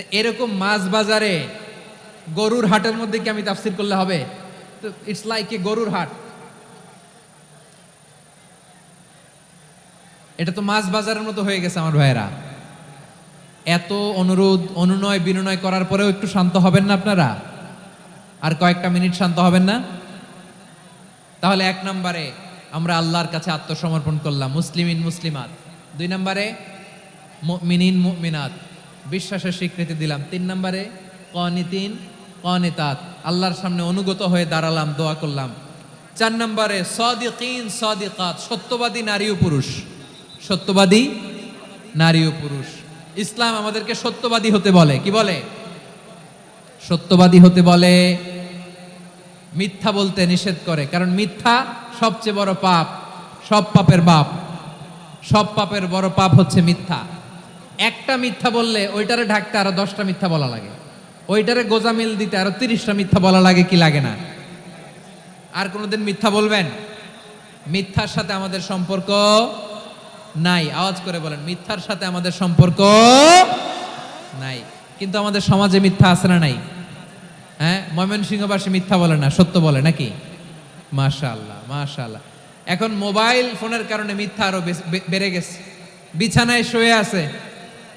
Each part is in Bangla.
তো এরকম মাছ বাজারে গরুর হাটের মধ্যে কি আমি তাফসির করলে হবে? তো ইটস লাইক এ গরুর হাট। এটা তো মাছ বাজারের মতো হয়ে গেছে আমার ভাইয়েরা। এত অনুরোধ, অনুনয়, বিনয় করার পরেও একটু শান্ত হবেন না আপনারা? আর কয়েকটা মিনিট শান্ত হবেন না? তাহলে এক নম্বরে আমরা আল্লাহর কাছে আত্মসমর্পণ করলাম, মুসলিমিন, মুসলিমাত। দুই নম্বরে মিনিন মুমিনাত। বিশ্বাসের স্বীকৃতি দিলাম। তিন নম্বরে কনিতিন কনিতাত আল্লাহর সামনে অনুগত হয়ে দাঁড়ালাম, দোয়া করলাম। চার নম্বরে, সদিকিন, সদিকাত, সত্যবাদী নারী ও পুরুষ। সত্যবাদী নারী ও পুরুষ। ইসলাম আমাদেরকে সত্যবাদী হতে বলে। কি বলে? সত্যবাদী হতে বলে, মিথ্যা বলতে নিষেধ করে। কারণ মিথ্যা সবচেয়ে বড় পাপ, সব পাপের বাপ। সব পাপের বড় পাপ হচ্ছে মিথ্যা। একটা মিথ্যা বললে ওইটারে ঢাকতে আরও দশটা মিথ্যা বলা লাগে। ওইটারে গোজামিল দিতে আরও তিরিশটা মিথ্যা বলা লাগে কি লাগে না? আর কোনোদিন মিথ্যা বলবেন? মিথ্যার সাথে আমাদের সম্পর্ক নাই। আওয়াজ করে বলেন, মিথ্যার সাথে আমাদের সম্পর্ক নাই। কিন্তু আমাদের সমাজে মিথ্যা আছে না নাই? হ্যাঁ? ময়মনসিংহবাসী মিথ্যা বলে না, সত্য বলে নাকি? মাশাআল্লাহ মাশাআল্লাহ। এখন মোবাইল ফোনের কারণে মিথ্যা আরও বেড়ে গেছে। বিছানায় শুয়ে আছে।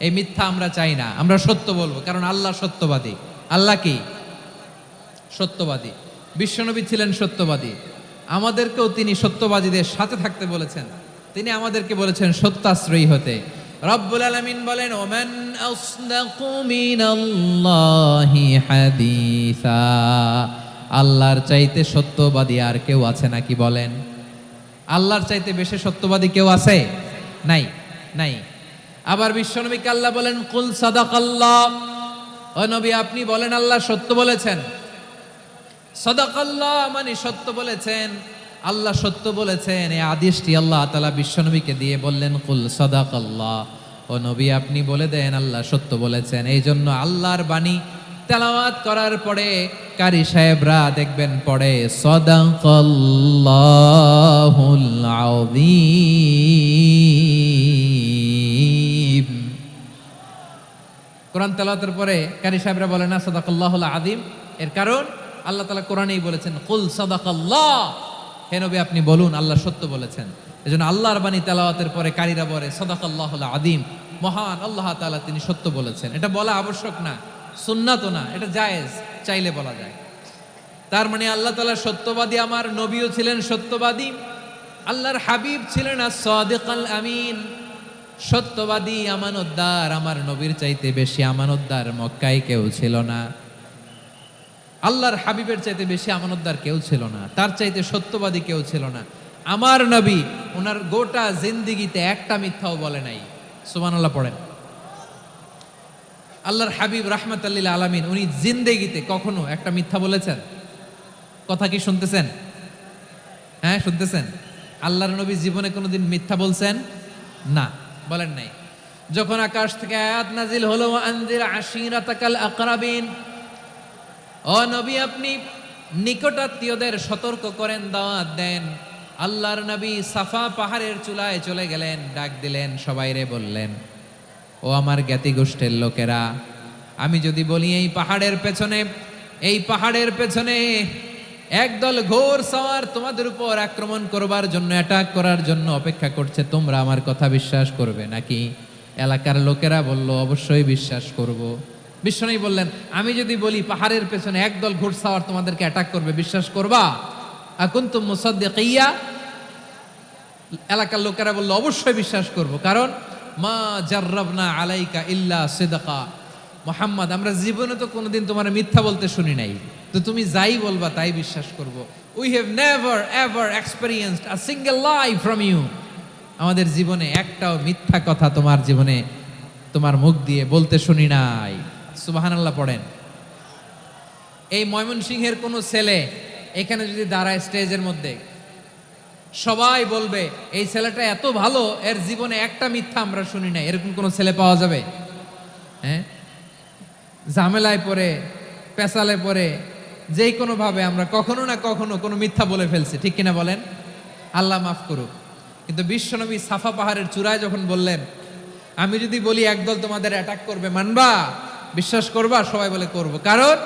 এই মিথ্যা আমরা চাই না, আমরা সত্য বলব, কারণ আল্লাহ সত্যবাদী। আল্লাহ কি? সত্যবাদী। বিশ্বনবী ছিলেন সত্যবাদী। আমাদেরকেও তিনি সত্যবাদীদের সাথে থাকতে বলেছেন। তিনি আমাদেরকে বলেছেন সত্যাশ্রয়ী হতে। রব্বুল আলামিন বলেন, ওমান আসদাকু মিনাল্লাহি হাদিসা। আল্লাহর চাইতে সত্যবাদী আর কেউ আছে নাকি বলেন? আল্লাহর চাইতে বেশি সত্যবাদী কেউ আছে? নাই নাই। আবার বিশ্বনবীকে আল্লাহ বলেন, কুল সাদাকাল্লাহ। ও নবী, আপনি বলেন, আল্লাহ সত্য বলেছেন। সদাকাল্লাহ মানে সত্য বলেছেন। আল্লাহ সত্য বলেছেন। এই আদেশটি আল্লাহ তালা বিশ্বনবীকে দিয়ে বললেন, কুল সদাকাল্লাহ। ও নবী, আপনি বলে দেন, আল্লাহ সত্য বলেছেন। এই জন্য আল্লাহর বাণী তেলাওয়াত করার পরে কারি সাহেবরা দেখবেন পড়ে, সদাকাল্লাহুল আযীম। কোরআন তেলাওয়াতের পরে কারি সাহেবরা বলে, না, সদাকাল্লাহুল আদিম এর কারণ আল্লাহ তালা কোরআনেই বলেছেন, কুল সদাকাল্লাহ। হে নবী, আপনি বলুন, আল্লাহ সত্য বলেছেন। এই জন্য আল্লাহর বাণী তেলাওয়াতের পরে কারিরা বলে, সদাকাল্লাহুল আদিম মহান আল্লাহ তাআলা তিনি সত্য বলেছেন। এটা বলা আবশ্যক না সুন্নাত না, এটা জায়েজ, চাইলে বলা যায়। তার মানে আল্লাহ তালা সত্যবাদী, আমার নবীও ছিলেন সত্যবাদী, আল্লাহর হাবিব ছিলেন আমিন। সত্যবাদী আমানতদার আমার নবীর চাইতে বেশি আমানতদার মক্কায় কেউ ছিল না। আল্লাহর হাবিবের চাইতে বেশি আমানতদার কেউ ছিল না। তার চাইতে সত্যবাদী কেউ ছিল না। আমার নবী, ওনার গোটা জিন্দিগিতে একটা মিথ্যাও বলে নাই। সুবহানাল্লাহ পড়েন। আল্লাহর হাবিব রাহমাতাল্লিল আলামিন, উনি জিন্দেগিতে কখনো একটা মিথ্যা বলেছেন? কথা কি শুনতেছেন? হ্যাঁ শুনতেছেন? আল্লাহর নবী জীবনে কোনোদিন মিথ্যা বলছেন? না। বলেন নাই। যখন আকাশ থেকে আয়াত নাজিল হলো আনজির আশিরাতাকাল আকরাবিন ও নবী, আপনি নিকটাত্মীয়দের সতর্ক করেন, দাওয়াত দেন। আল্লাহর নবী সাফা পাহাড়ের চুলায় চলে গেলেন, ডাক দিলেন সবাইরে বললেন, ও আমার জ্ঞাতি গোষ্ঠীর লোকেরা, আমি যদি বলি এই পাহাড়ের পেছনে, এই পাহাড়ের পেছনে একদল ঘোর সওয়ার তোমাদের উপর আক্রমণ করবার জন্য অ্যাটাক করার জন্য অপেক্ষা করছে। তোমরা আমার কথা বিশ্বাস করবে নাকি? এলাকার লোকেরা বলল, অবশ্যই বিশ্বাস করব। বিশ্বনবী বললেন, আমি যদি বলি পাহাড়ের পেছনে একদল ঘোড়সাওয়ার তোমাদেরকে অ্যাটাক করবে, বিশ্বাস করবা? এখন তো মুসাদ্দিকিয়া। এলাকার লোকেরা বলল, অবশ্যই বিশ্বাস করব। কারণ, মা জার্রাবনা আলাইকা ইল্লা সিদকা। মোহাম্মদ, আমরা জীবনে তো কোনোদিন তোমার মিথ্যা বলতে শুনি নাই। তো তুমি যাই বলবা, তাই বিশ্বাস করব। We have never ever experienced a single life from you আমাদের জীবনে একটাও মিথ্যা কথা তোমার জীবনে তোমার মুখ দিয়ে বলতে শুনি নাই। সুবাহানাল্লাহ পড়েন। এই ময়মনসিংহের কোনো ছেলে এখানে যদি দাঁড়ায় স্টেজের মধ্যে, সবাই বলবে, এই ছেলেটা এত ভালো, এর জীবনে একটা মিথ্যা আমরা শুনি না এরকম কোনো ছেলে পাওয়া যাবে? হ্যাঁ? ঝামেলায় পড়ে পেশালে পড়ে, যেই কোনো ভাবে আমরা কখনো না কখনো কোনো মিথ্যা বলে ফেলছি, ঠিক কিনা বলেন? আল্লাহ মাফ করুক। কিন্তু বিশ্বনবী সাফা পাহাড়ের চূড়ায় যখন বললেন, আমি যদি বলি একদল তোমাদের অ্যাটাক করবে, মানবা? বিশ্বাস করবা? সবাই বলে করব। কারণ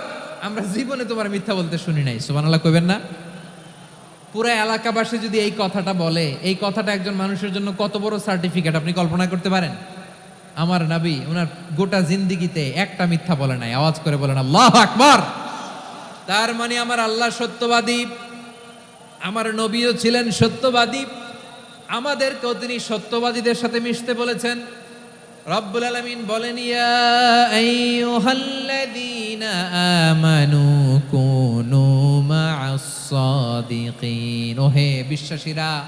আমরা জীবনে তোমার মিথ্যা বলতে শুনি নাই। সুবহানাল্লাহ কইবেন না? পুরো এলাকাবাসী যদি এই কথাটা বলে, এই কথাটা একজন মানুষের জন্য কত বড় সার্টিফিকেট আপনি কল্পনা করতে পারেন? আমার নাবি, ওনার গোটা জিন্দিগিতে একটা মিথ্যা বলে নাই, আওয়াজ করে বলেন, আল্লাহ আকবর! তার মানে আমার আল্লাহ সত্যবাদী, আমার নবীও ছিলেন সত্যবাদী, আমাদেরকেও তিনি সত্যবাদীদের সাথে মিশতে বলেছেন। রব্বুল আলামিন বলেন, ইয়া আমানু বিশ্বাসীরা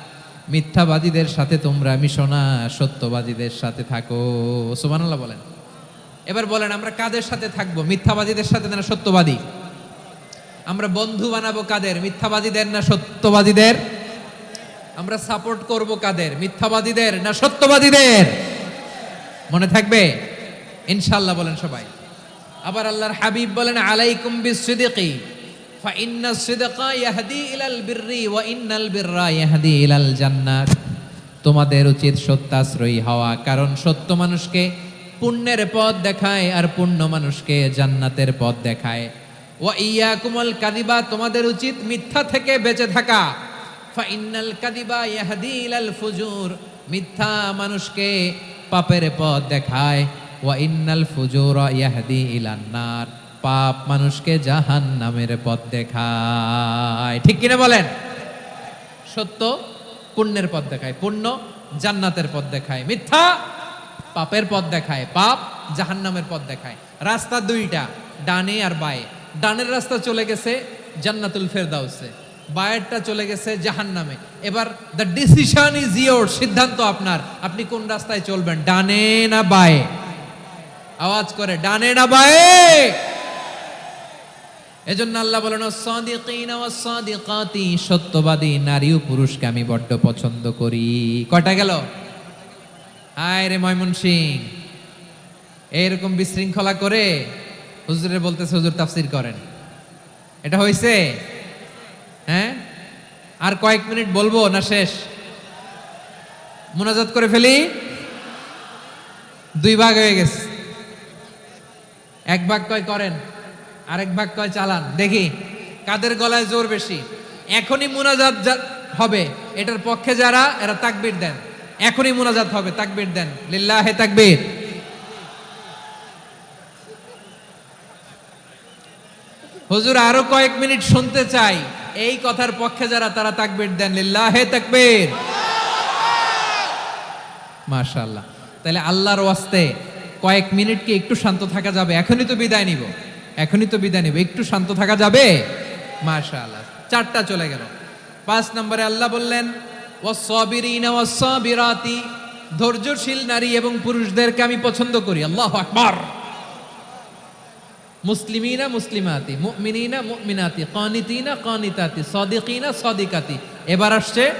মিথ্যাবাদীদের সাথে তোমরা মিশো না, সত্যবাদীদের সাথে থাকো। সুবহানাল্লাহ বলেন। এবার বলেন, আমরা কাদের সাথে থাকব? মিথ্যাবাদীদের সাথে না সত্যবাদী? আমরা বন্ধু বানাবো কাদের? মিথ্যাবাদীদের না সত্যবাদীদের? আমরা সাপোর্ট করব কাদের? মিথ্যাবাদীদের না সত্যবাদীদের? মনে থাকবে? ইনশাল্লাহ বলেন সবাই। আবার আল্লাহর হাবিব বলেন, আলাইকুম বিসিদিকি। সিদকা ইয়াহদি ইলাল বিররি ওয়া ইন্নাল বিররা ইয়াহদি ইলাল জান্নাত তোমাদের উচিত সত্যাশ্রয়ী হওয়া, কারণ সত্য মানুষকে পুণ্যের পথ দেখায় আর পুণ্য মানুষকে জান্নাতের পথ দেখায়। ও ইয়া ইয়াকুমুল কাদিবা তোমাদের উচিত মিথ্যা থেকে বেঁচে থাকা। ফাইন্নাল কাদিবা ইয়াহদি ইলাল ফুজুর, মিথ্যা মানুষকে পাপের পথ দেখায়। ওয়া ইন্নাল ফুজুর ইয়াহদি ইলান নার। পাপ মানুষকে জাহান নামের পথ দেখায়। ঠিক কিনা বলেন? সত্য, পুণ্যের পথ দেখায়। পুণ্য জান্নাতের পথ দেখায়। মিথ্যা পাপের পথ দেখায়। পাপ জাহান্নামের পথ দেখায়। রাস্তা দুইটা, ডানে আর বায়ে। ডানের রাস্তা চলে গেছে জান্নাতুল ফেরদাউসে। বায়েরটা চলে গেছে জাহান্নামে। এবার দ্য ডিসিশন ইজ ইয়োর সিদ্ধান্ত আপনার। আপনি কোন রাস্তায় চলবেন, ডানে না বায়ে? আওয়াজ করে, ডানে না বায়ে? এজন্য আল্লাহ বলেন সাদিকাতি, সত্যবাদী নারী ও পুরুষকে আমি বড্ড পছন্দ করি। কয়টা গেল? আয় রে ময়মন ময়মনসিং এইরকম বিশৃঙ্খলা করে হুজুরে বলতেছে, হুজুর তাফসির করেন। এটা হয়েছে হ্যাঁ? আর কয়েক মিনিট বলব না শেষ? মোনাজাত করে ফেলি? দুই ভাগ হয়ে গেছে। এক ভাগ কয় করেন? আরেক ভাগ কয় চালান। দেখি, কাদের গলায় জোর বেশি? এখনই মুনাজাত হবে। এটার পক্ষে যারা, এরা তাকবির দেন। এখনই মুনাজাত হবে, তাকবির দেন। লিল্লাহে তাকবির। হুজুর, আরও কয়েক মিনিট শুনতে চাই। এই কথার পক্ষে যারা, তারা তাকবির দেন। লিল্লাহে তাকবির। মাশাআল্লাহ। তাহলে আল্লাহর ওয়াস্তে কয়েক মিনিট কি একটু শান্ত থাকা যাবে? এখনই তো বিদায় নিব। এখনই তো বিদায় নিব। একটু শান্ত থাকা যাবে? মাশাআল্লাহ। চারটা চলে গেল। পাঁচ নম্বরে আল্লাহ বললেন ওয়াসসাবিরাতি, ধৈর্যশীল নারী এবং পুরুষদেরকে আমি পছন্দ করি। আল্লাহু আকবার। মুসলিমিনা মুসলিমাতি, মুমিনিনা মুমিনাতি, কানিতিনা কানিতাতি, সাদিকিনা সাদিকাতি। এবার আসছে,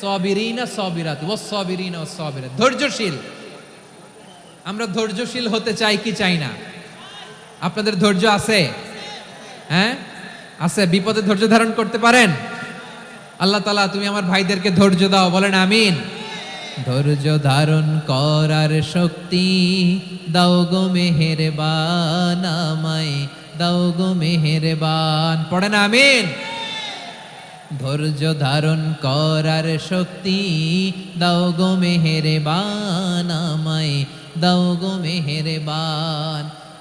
সবিরিনা সবিরাতি ও সবিরিনা ও সবিরাত ধৈর্যশীল। আমরা ধৈর্যশীল হতে চাই কি চাই না? আপনাদের ধৈর্য আছে? হ্যাঁ? আছে, বিপদে ধৈর্য ধারণ করতে পারেন। আল্লাহ তালা তুমি আমার ভাইদেরকে ধৈর্য দাও, বলেন আমিন। ধৈর্য ধারণ করার শক্তি দাও গো মেহেরবান আমায়, দাও গো মেহেরবান। পড়েন আমিন। ধৈর্য ধারণ করার শক্তি দাও গো মেহেরবান আমায়, দাও গো মেহেরবান।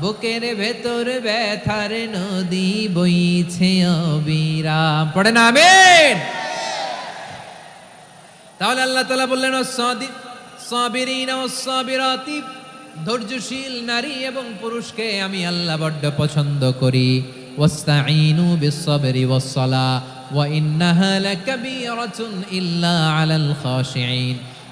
বুকের ভেতর ব্যথার নদী বইছে অবিরাম। পড়ে না, আমেন? তাহলে আল্লাহ তালা বললেন ধৈর্যশীল নারী এবং পুরুষকে আমি আল্লাহ বড্ড পছন্দ করি। ওয়াস্তাইনু বিসসাবরি ওয়াসসালা ওয়া ইন্নাহা লাকাবীরাতুন ইল্লা আলাল খাশিঈন।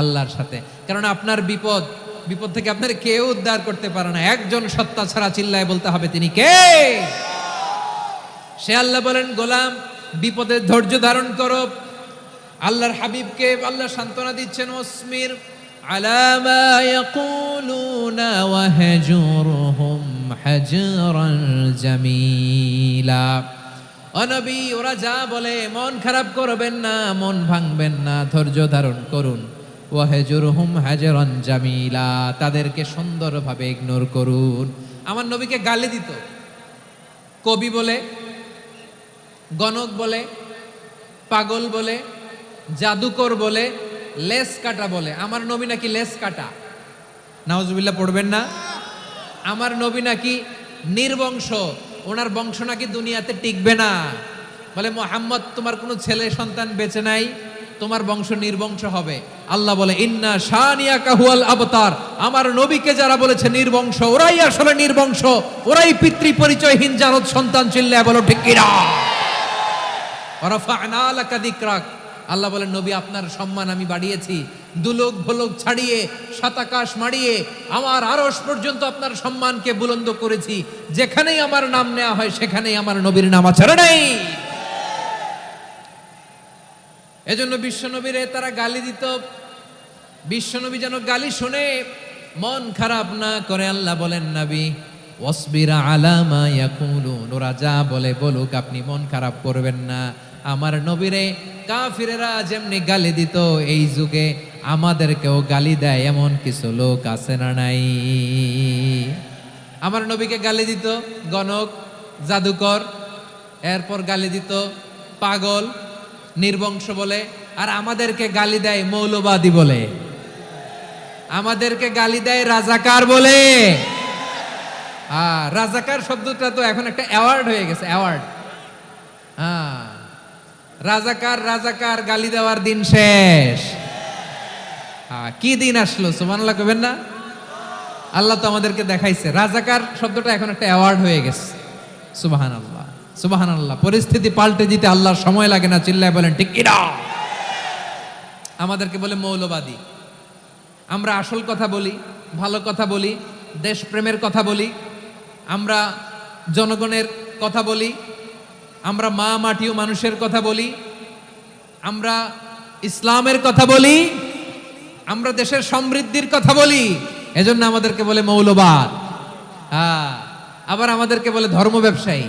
আল্লাহর সাথে। কারণ আপনার বিপদ বিপদ থেকে আপনার কেউ উদ্ধার করতে পারে না। একজন সত্তা ছাড়া চিল্লায় বলতে হবে, তিনি কে? সে আল্লাহ বলেন, গোলাম, বিপদের ধৈর্য ধারণ করো। আল্লাহর হাবিবকে আল্লাহ সান্ত্বনা দিচ্ছেন ওসমির আলামা হাজরান জামিলা। অনবী ওরা যা বলে, মন খারাপ করবেন না, মন ভাঙবেন না, ধৈর্য ধারণ করুন। ওয়াহেজুরহুম হাজরান জামিলা, তাদেরকে সুন্দরভাবে ইগনোর করুন। আমার নবীকে গালি দিত। কবি বলে, গণক বলে, পাগল বলে, জাদুকর বলে, লেস কাটা বলে। আমার নবী নাকি লেস কাটা? নাওজুবিল্লাহ পড়বেন না? আমার নবী নাকি নির্বংশ? ওনার বংশ নাকি দুনিয়াতে টিকবে না। বলে, মোহাম্মদ, তোমার কোনো ছেলে সন্তান বেঁচে নাই? তোমার বংশ নির্বংশ হবে। আল্লাহ বলে, ইন্না শানিয়া কাহুয়াল আবতার। আমার নবীকে যারা বলেছে নির্বংশ, ওরাই আসলে নির্বংশ। ওরাই পিতৃ পরিচয়হীন জারদ সন্তান চিল্লায় বলো, ঠিক কিনা। আল্লাহ বলেন, নবী, আপনার সম্মান আমি বাড়িয়েছি। দুলোক ভোলক ছাড়িয়ে, সাতাকাশ মাড়িয়ে, আমার আরস পর্যন্ত আপনার সম্মানকে বুলন্দ করেছি। যেখানেই আমার নাম নেওয়া হয়, সেখানেই আমার নবীর নাম আছে। নেই এজন্য বিশ্বনবীরে তারা গালি দিত। বিশ্বনবী যেন গালি শুনে মন খারাপ না করে আল্লাহ বলেন, নবী, ওয়াসবিরা আলামা ইয়াকুলুন। ওরা যা বলে বলুক, আপনি মন খারাপ করবেন না। আমার নবীরে কাফিরেরা যেমনি গালি দিত, এই যুগে আমাদেরকেও গালি দেয় এমন কিছু লোক আছে না নাই? আমার নবীকে গালি দিত গণক, জাদুকর, এরপর গালি দিত পাগল নির্বংশ বলে আর আমাদেরকে গালি দেয় মৌলবাদী বলে। আমাদেরকে গালি দেয় রাজাকার বলে। আর রাজাকার শব্দটা তো এখন একটা অ্যাওয়ার্ড হয়ে গেছে অ্যাওয়ার্ড হ্যাঁ রাজাকার রাজাকার গালি দেওয়ার দিন শেষ। হ্যাঁ, কি দিন আসলো সুমানাল্লাহ কবেন না? আল্লাহ তো আমাদেরকে দেখাইছে। রাজাকার শব্দটা এখন একটা অ্যাওয়ার্ড হয়ে গেছে সুবাহান আল্লাহ সুবাহান আল্লাহ পরিস্থিতি পাল্টে দিতে আল্লাহর সময় লাগে না, চিল্লায় বলেন, ঠিক কিনা? আমাদেরকে বলে মৌলবাদী। আমরা আসল কথা বলি, ভালো কথা বলি, দেশপ্রেমের কথা বলি, আমরা জনগণের কথা বলি, আমরা মা মাটি ও মানুষের কথা বলি, আমরা ইসলামের কথা বলি, আমরা দেশের সমৃদ্ধির কথা বলি, এজন্য আমাদেরকে বলে মৌলবাদ। হ্যাঁ আবার আমাদেরকে বলে ধর্ম ব্যবসায়ী।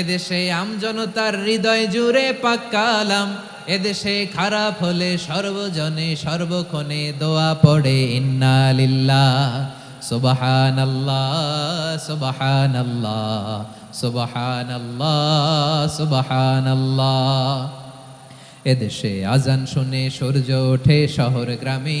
এদেশে আমজনতার হৃদয় জুড়ে পাক্কালাম এদেশে খারাপ হলে সর্বজনে সর্বক্ষণে দোয়া পড়ে, ইন্না লিল্লাহ সুবহান আল্লাহ সুবহান আল্লাহ সুবহান আল্লাহ সুবহান আল্লাহ এদেশে আজান শুনে সূর্য ওঠে শহর গ্রামে।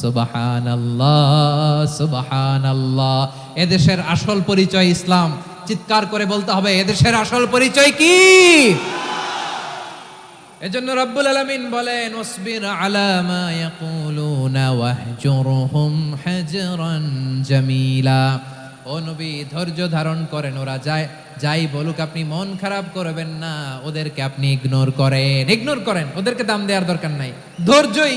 সুবহান সুবহান এদেশের আসল পরিচয় ইসলাম। চিৎকার করে বলতে হবে, এদেশের আসল পরিচয় কি? এজন্য রব্বুল আলামিন বলেন ওসবির আলা মা ইয়াকুলুনা ওয়াহজুরহুম হাজরান জামিলা। ও নবী, ধৈর্য ধারণ করেন, ওরা যায় যাই বলুক, আপনি মন খারাপ করবেন না, ওদেরকে আপনি ইগনোর করেন। ইগনোর করেন, ওদেরকে দাম দেওয়ার দরকার নাই। ধৈর্যই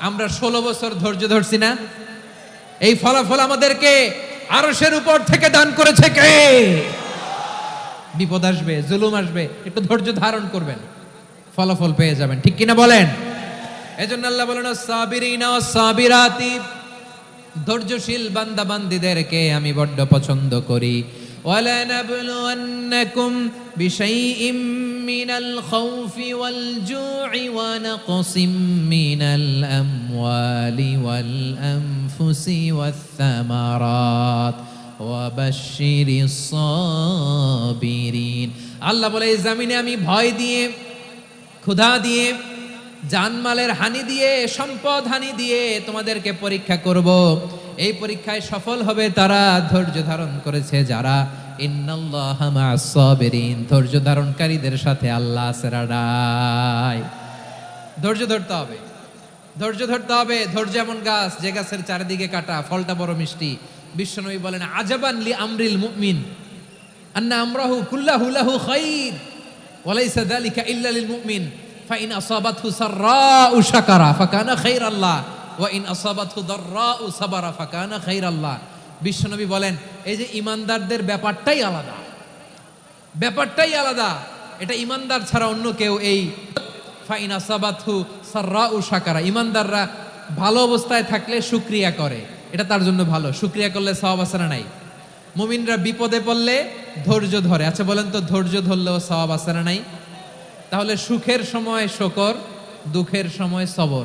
আমরা ষোলো বছর ধৈর্য ধরছি না। এই ফলাফল আমাদেরকে আরশের উপর থেকে দান করেছে কে? বিপদ আসবে, জুলুম আসবে, একটু ধৈর্য ধারণ করবেন। ফলাফল পেয়ে যাবেন, ঠিক কিনা বলেন? এজন্য আল্লাহ বলেন, সাবিরিনা সাবিরাতি। ধৈর্যশীল বান্দা বান্দিদেরকে আমি বড্ড পছন্দ করি। ولنبلونكم بشيء من الخوف والجوع ونقص من الأموال والأنفس والثمرات وبشر الصابرين আল্লাহ বলে এই জামিনে আমি ভয় দিয়ে ক্ষুধা দিয়ে জানমালের হানি দিয়ে সম্পদ হানি দিয়ে তোমাদেরকে পরীক্ষা করব এই পরীক্ষায় সফল হবে তারা। ধৈর্য ধারণ করেছে যারা। ধৈর্য ধারণকারীদের সাথে আল্লাহ ধৈর্য ধরতে হবে। ধৈর্য ধরতে হবে। ধৈর্য এমন গাছ, যে গাছের চারিদিকে কাটা, ফলটা বড় মিষ্টি। বিশ্বনবী বলেন, আজাবান লি আমরিল মুমিন। আন্না আমরাহু কুল্লাহু লাহু খাইর। ওয়ালাইসা যালিকা ইল্লা লিল মুমিন। ফাইন আসাবাতহু সাররাউ শাকারা, ফাকানা খাইরাল্লাহ। ওয়া ইন আসাবাতহু দাররাউ সাবারা ফাকানা খাইর আল্লাহ বিশ্বনবী বলেন, এই যে ইমানদারদের ব্যাপারটাই আলাদা। ব্যাপারটাই আলাদা। এটা ইমানদার ছাড়া অন্য কেউ এই ফাইন আসাবাতহু সাররাউ শাকারা। ইমানদাররা ভালো অবস্থায় থাকলে শুকরিয়া করে। এটা তার জন্য ভালো। শুকরিয়া করলে সওয়াব আছে না নাই? মুমিনরা বিপদে পড়লে ধৈর্য ধরে। আচ্ছা বলেন তো, ধৈর্য ধরলেও সওয়াব আছে না নাই? তাহলে সুখের সময় শকর, দুঃখের সময় সবর।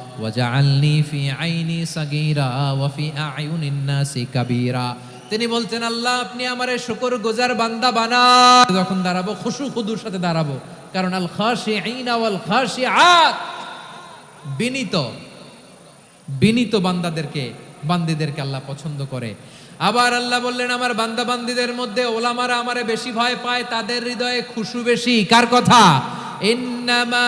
ওয়াজআলনি ফি আইনি সাগীরা ওয়া ফি আয়ুনিন নাসি কাবীরা তিনি বলতেন আল্লাহ, আপনি আমারে শুকর গোজার বান্দা বানা যখন দাঁড়াবো, খুশু খুদুর সাথে দাঁড়াবো। কারণ আল খাশি আইনা ওয়াল খাশি আত বিনীত বিনীত বান্দাদেরকে, বান্দিদেরকে আল্লাহ পছন্দ করে। আবার আল্লাহ বললেন, আমার বান্দা বান্দিদের মধ্যে ওলামারা আমারে বেশি ভয় পায়, তাদের হৃদয়ে খুশু বেশি। কার কথা? ইন্নামা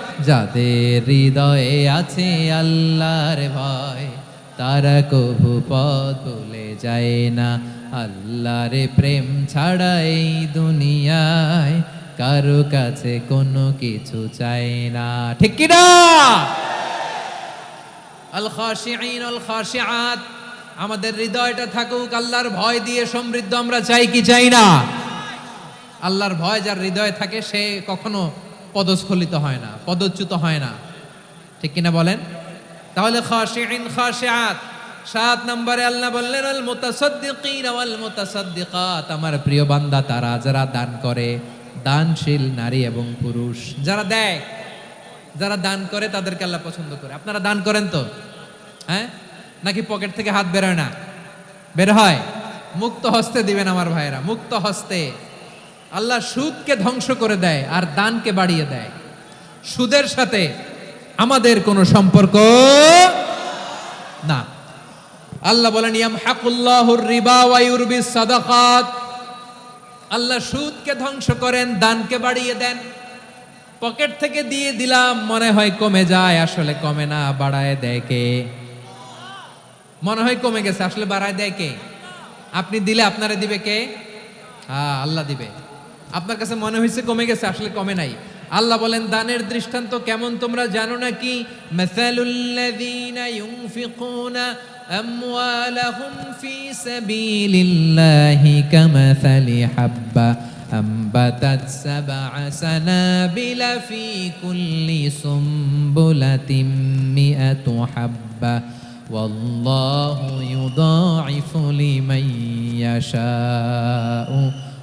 যাদের হৃদয়ে আছে আল্লাহর ভয়, তারা কভু পথ ভুলে যায় না। আল্লাহর প্রেম ছাড়া এই দুনিয়ায় কারও কাছে কোনো কিছু চাই না। ঠিক কি না? আল খাশিঈন আল আমাদের হৃদয়টা থাকুক, আল্লাহর ভয় দিয়ে সমৃদ্ধ আমরা চাই কি চাই না? আল্লাহর ভয় যার হৃদয়ে থাকে, সে কখনো পদস্খলিত হয় না, পদচ্যুত হয় না। ঠিক কিনা বলেন? তাহলে খাশিঈন খাশিআত, সাত নম্বরে আল্লাহ বললেন, আল মুতাসাদ্দিকিন ওয়াল মুতাসাদ্দিকাত। আমার প্রিয় বান্দা, তারা যারা দান করে, দানশীল নারী এবং পুরুষ, যারা দেয়, যারা দান করে, তাদেরকে আল্লাহ পছন্দ করে। আপনারা দান করেন তো? হ্যাঁ? নাকি পকেট থেকে হাত বেরোয় না? বের হয়? মুক্ত হস্তে দিবেন আমার ভাইরা মুক্ত হস্তে। আল্লাহ সুদকে ধ্বংস করে দেয় আর দানকে বাড়িয়ে দেয়। সুদের সাথে আমাদের কোনো সম্পর্ক না। আল্লাহ বলেন ইয়াম হাকুল্লাহুর রিবা ওয়া ইউরবিস সাদাকাত। আল্লাহ সুদকে ধ্বংস করেন, দানকে বাড়িয়ে দেন। পকেট থেকে দিয়ে দিলাম, মনে হয় কমে যায়, আসলে কমে না, বাড়ায় দেয় কে? মনে হয় কমে গেছে, আসলে বাড়ায় দেয় কে? আপনি দিলে আপনারে দিবে কে? হ্যাঁ আল্লাহ দিবে। আপনার কাছে মনে হয়েছে কমে গেছে আসলে কমে নাই আল্লাহ বলেন দানের দৃষ্টান্ত কেমন তোমরা জানো নাকি মাসালুল্লাযীনা ইউনফিকুনা আমওয়ালাহুম ফি সাবিলিল্লাহি কামাসালি হাব্বা أنبتت سبع سنابل في كل سنبلة مئة حبة والله يضاعف لمن يشاء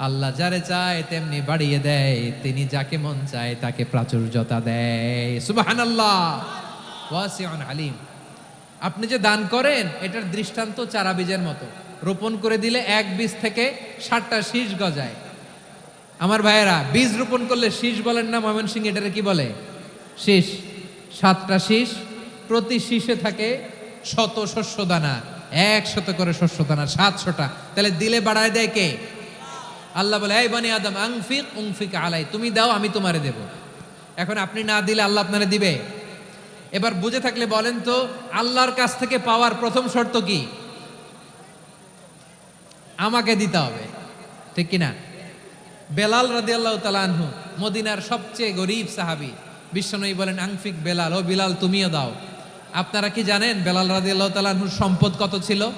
আল্লাহ যারে চায় তেমনি বাড়িয়ে দেয়, তিনি যাকে মন চায় তাকে প্রাচুর্যতা দেয়। সুবহানাল্লাহ। ওয়াসিউন আলিম। আপনি যে দান করেন, এটার দৃষ্টান্ত চারা বীজের মতো। রোপণ করে দিলে এক বীজ থেকে ষাটটা শীষ গজায়। আমার ভাইয়েরা, বীজ রোপণ করলে শীষ বলেন না ময়মন সিং এটারে কি বলে? শীষ। সাতটা শীষ, প্রতি শীষে থাকে শত শস্য দানা একশত করে শস্য দানা সাতশোটা। তাহলে দিলে বাড়ায় দেয় কে? আল্লাহ বলে, এই বানি আদম, আংফিক, উংফিক আলাই তুমি দাও, আমি তোমারে দেব। এখন আপনি না দিলে আল্লাহ আপনারে দিবে? এবার বুঝে থাকলে বলেন তো, আল্লাহর কাছ থেকে পাওয়ার প্রথম শর্ত কি? আমাকে দিতে হবে। ঠিক কিনা? বেলাল রাদি আল্লাহ তালানহু মদিনার সবচেয়ে গরিব সাহাবি বিশ্বনয়ী বলেন, আংফিক বেলাল, ও বিলাল, তুমিও দাও। আপনারা কি জানেন, বেলাল রাদি আল্লাহ তালানহুর সম্পদ কত ছিল?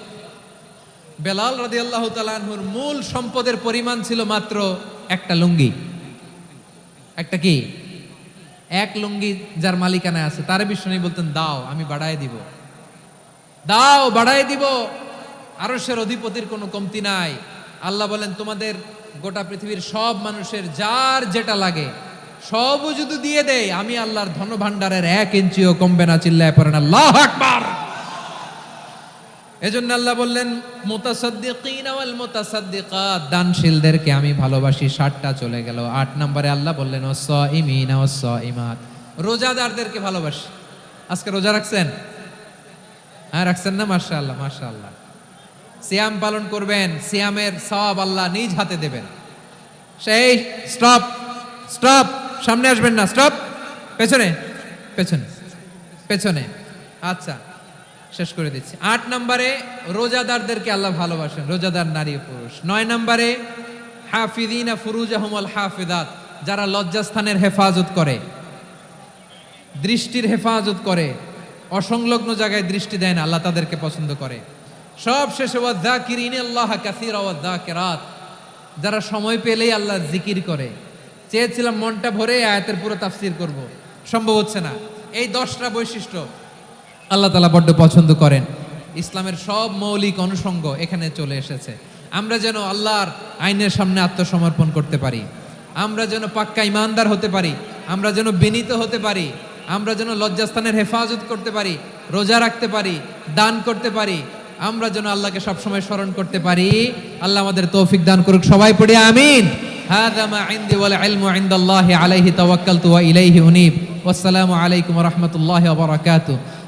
বেলাল রাদি আল্লাহ তালাহুর মূল সম্পদের পরিমাণ ছিল মাত্র একটা লুঙ্গি। একটা কি? এক লুঙ্গি যার মালিকানায় আছে। তার বিষ্ণু বলতেন, দাও, আমি বাড়ায় দিব। দাও, বাড়ায় দিব। আরশের অধিপতির কোনো কমতি নাই। আল্লাহ বলেন, তোমাদের গোটা পৃথিবীর সব মানুষের যার যেটা লাগে সবও যদি দিয়ে দেয়, আমি আল্লাহর ধন ভাণ্ডারের এক ইঞ্চিও কমবে না, চিল্লায় পড়েন আল্লাহ আকবার। এজন্য আল্লাহ বললেন, মুতাসাদ্দিকিন ওয়াল মুতাসাদ্দিকাত। দানশীলদেরকে আমি ভালোবাসি, ষাটটা চলে গেল। আট নম্বরে আল্লাহ বললেন ওয়াসাইমিন ওয়াসাইমাত রোজাদারদেরকে ভালোবাসি। আজকে রোজা রাখছেন? হ্যাঁ রাখছেন না? মাশাআল্লাহ মাশাআল্লাহ। সিয়াম পালন করবেন, সিয়ামের সওয়াব আল্লাহ নিজ হাতে দেবেন। সেই, স্টপ স্টপ, সামনে আসবেন না, স্টপ। পেছনে পেছনে পেছনে। আচ্ছা। শেষ করে দিচ্ছি। আট নম্বরে রোজাদারদেরকে আল্লাহ ভালোবাসেন, রোজাদার নারী পুরুষ। নয় নম্বরে হাফিদিনা ফুরুজাহমল হাফিদাত, যারা লজ্জাস্থানের হেফাজত করে, দৃষ্টির হেফাজত করে, অসংলগ্ন জায়গায় দৃষ্টি দেয় না, আল্লাহ তাদেরকে পছন্দ করে। সব শেষে আল্লাহ কাসিরা ওয়াদ্দাকিরাত যারা সময় পেলেই আল্লাহ জিকির করে। চেয়েছিলাম মনটা ভরে আয়াতের পুরো তাফসির করব। সম্ভব হচ্ছে না। এই দশটা বৈশিষ্ট্য আল্লাহ তালা বড্ড পছন্দ করেন ইসলামের সব মৌলিক অনুষঙ্গ এখানে চলে এসেছে আমরা যেন আল্লাহর আইনের সামনে আত্মসমর্পণ করতে পারি আমরা যেন পাক্কা ইমানদার হতে পারি আমরা যেন বিনীত হতে পারি আমরা যেন লজ্জাস্থানের হেফাজত করতে পারি রোজা রাখতে পারি দান করতে পারি আমরা যেন আল্লাহকে সবসময় স্মরণ করতে পারি আল্লাহ আমাদের তৌফিক দান করুক সবাই পড়ি আমিন هذا ما عندي والعلم عند الله عليه توكلت وإليه أنيب والسلام عليكم ورحمة الله وبركاته